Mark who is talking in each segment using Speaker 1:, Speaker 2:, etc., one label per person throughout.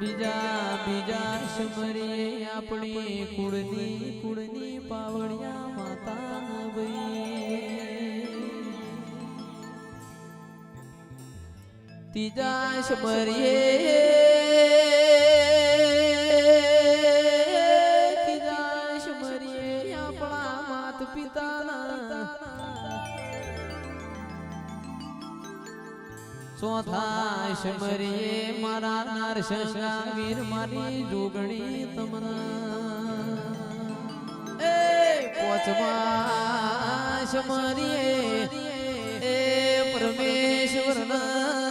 Speaker 1: બીજા બીજા સમરીએ આપણી કુળની કુળની પાવડિયા માતા ભાઈ. ત્રીજા સમરીએ ચોથા સમરીએ મારા નારશા વીર મારી જોગણી તમના. એ પોચમા સમરીએ એ પરમેશ્વરના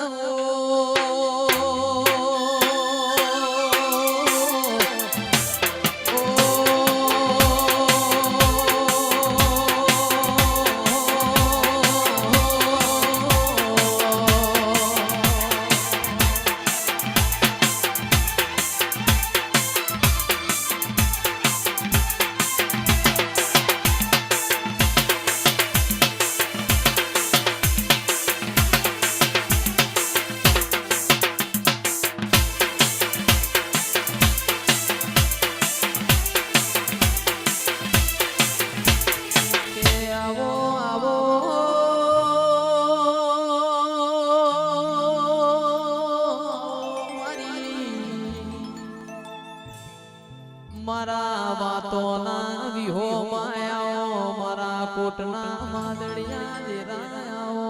Speaker 1: મારી વાતો ના વિહો માયાઓ, મારા કોટના માદળિયા દેરાયાઓ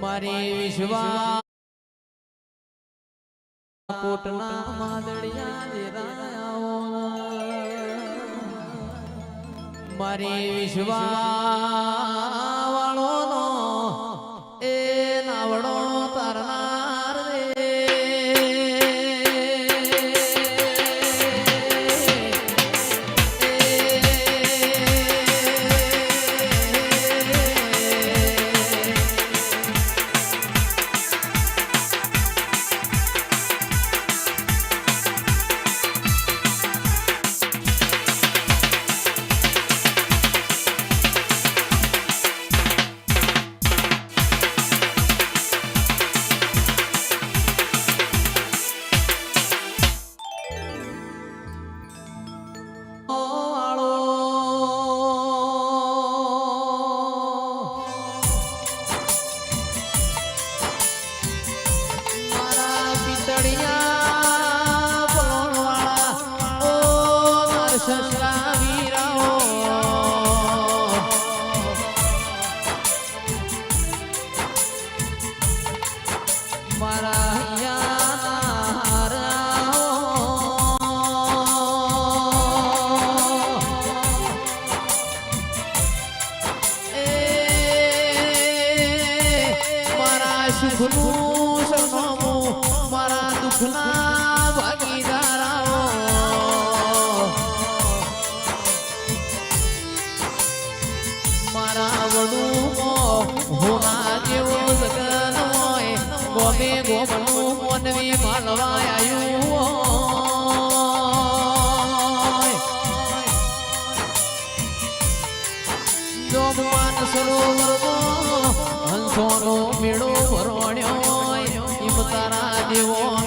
Speaker 1: મારી વિશ્વા કોટના માદળિયા દેરાયાઓ મારી વિશ્વા નરસંગા વીરાઓ મારા સુખનું ગોમે ગોમનું મોનવી માલવા આવ્યું હોય જોમવાન સરોવરમાં હંસોનો મેળો ઈમ તારા દેવોનો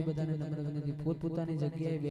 Speaker 1: પ્રેમથી બધાને નમ્ર વિનંતી. પોતપોતાની જગ્યાએ